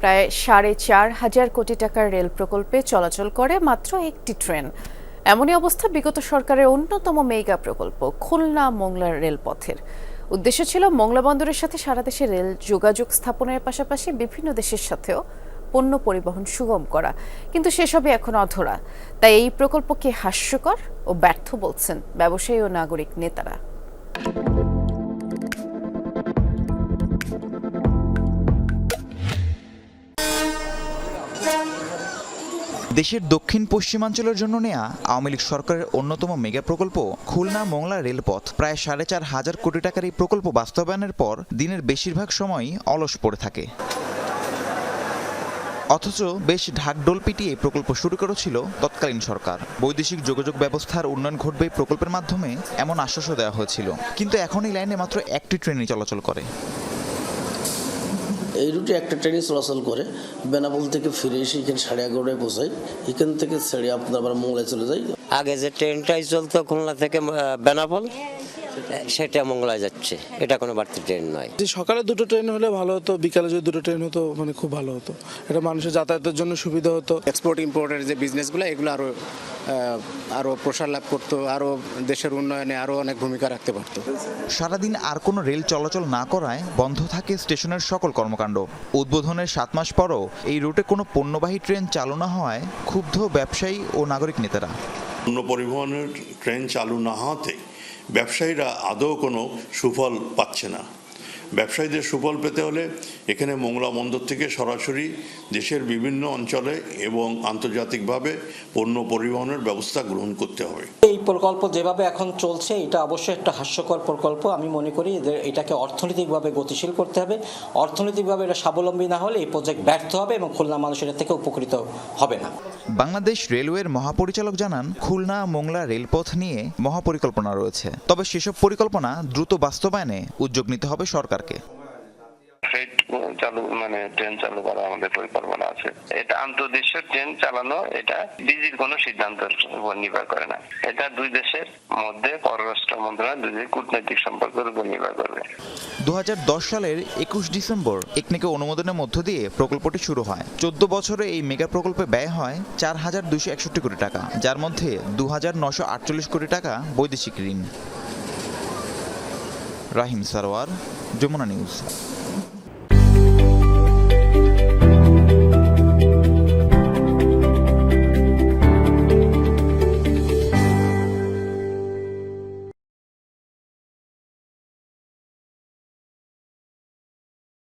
প্রায় সাড়ে চার হাজার কোটি টাকার রেল প্রকল্পে চলাচল করে মাত্র একটি ট্রেন। এমনই অবস্থা বিগত সরকারের অন্যতম মেগা প্রকল্প, খুলনা মোংলা রেলপথের। উদ্দেশ্য ছিল মোংলা বন্দরের সাথে সারা দেশে রেল যোগাযোগ স্থাপনের পাশাপাশি বিভিন্ন দেশের সাথেও পণ্য পরিবহন সুগম করা। কিন্তু সেসবই এখন অধরা। তাই এই প্রকল্পকে হাস্যকর ও ব্যর্থ বলছেন ব্যবসায়ী ও নাগরিক নেতারা। দেশের দক্ষিণ পশ্চিমাঞ্চলের জন্য নেয়া আওয়ামী লীগ সরকারের অন্যতম মেগা প্রকল্প খুলনা মোংলা রেলপথ। প্রায় সাড়ে চার হাজার কোটি টাকার এই প্রকল্প বাস্তবায়নের পর দিনের বেশিরভাগ সময়ই অলস পড়ে থাকে। অথচ বেশ ঢাকডোল পিটিয়ে প্রকল্প শুরু করেছিল তৎকালীন সরকার। বৈদেশিক যোগাযোগ ব্যবস্থার উন্নয়ন ঘটবে প্রকল্পের মাধ্যমে এমন আশ্বাসও দেওয়া হয়েছিল। কিন্তু এখন এই লাইনে মাত্র একটি ট্রেনই চলাচল করে। এই রুটে একটা ট্রেনে চলাচল করে, বেনাপোল থেকে ফিরে এসে এখানে সাড়ে এগারোটায় পৌঁছাই। এখান থেকে ছেড়ে আপনার আবার মোংলায় চলে যাই। আগে যে ট্রেনটাই চলতো খুলনা থেকে বেনাপোল? সেটা মঙ্গলায় যাচ্ছে। এটা কোনো বাড়তি ট্রেন নয়। যে সকালে দুটো ট্রেন হলে ভালো হতো বিকালে যদি দুটো ট্রেন হতো মানে খুব ভালো হতো। এটা মানুষের যাতায়াতের জন্য সুবিধা হতো। এক্সপোর্ট ইম্পোর্টের যে বিজনেসগুলো এগুলো আরও আরও প্রসার লাভ করতো আরও দেশের উন্নয়নে আরও অনেক ভূমিকা রাখতে পারতো। সারাদিন আর কোনো রেল চলাচল না করায় বন্ধ থাকে স্টেশনের সকল কর্মকাণ্ড। উদ্বোধনের সাত মাস পরও এই রুটে কোনো পণ্যবাহী ট্রেন চালু না হওয়ায় ক্ষুব্ধ ব্যবসায়ী ও নাগরিক নেতারা। পণ্য পরিবহনের ট্রেন চালু না হওয়াতে ব্যবসায়ীরা আদৌ কোনো সুফল পাচ্ছে না। ব্যবসায়ীদের সুফল পেতে হলে এখানে মোংলা বন্দর থেকে সরাসরি দেশের বিভিন্ন অঞ্চলে এবং আন্তর্জাতিকভাবে পণ্য পরিবহনের ব্যবস্থা গ্রহণ করতে হবে। এই প্রকল্প যেভাবে এখন চলছে, এটা অবশ্যই একটা হাস্যকর প্রকল্প। আমি মনে করি যে এটাকে অর্থনৈতিকভাবে গতিশীল করতে হবে। অর্থনৈতিকভাবে এটা স্বাবলম্বী না হলে এই প্রজেক্ট ব্যর্থ হবে এবং খুলনা মানুষ এটা থেকে উপকৃত হবে না। বাংলাদেশ রেলওয়ের মহাপরিচালক জানান, খুলনা, মোংলা রেলপথ নিয়ে মহাপরিকল্পনা রয়েছে। তবে সেসব পরিকল্পনা দ্রুত বাস্তবায়নে উদ্যোগ নিতে হবে সরকারকে। চালু মানে ট্রেন চালু করা আমাদের পরিকল্পনা আছে। এটা আন্তর্দেশীয় ট্রেন চালানো, এটা ডিজির কোনো সিদ্ধান্তের উপর নির্ভর করে না। এটা দুই দেশের মধ্যে পররাষ্ট্র মন্ত্রণালয়, দুই কূটনৈতিক সম্পর্কের উপর নির্ভর করবে। দু সালের একুশ ডিসেম্বর, একনেকে অনুমোদনের মধ্য দিয়ে প্রকল্পটি শুরু হয়। চোদ্দ বছরে এই মেগা প্রকল্পে ব্যয় হয় চার হাজার দুশো একষট্টি কোটি টাকা। যার মধ্যে দু হাজার নশো আটচল্লিশ কোটি টাকা বৈদেশিক ঋণ। রাহিম সারোয়ার, যমুনা নিউজ।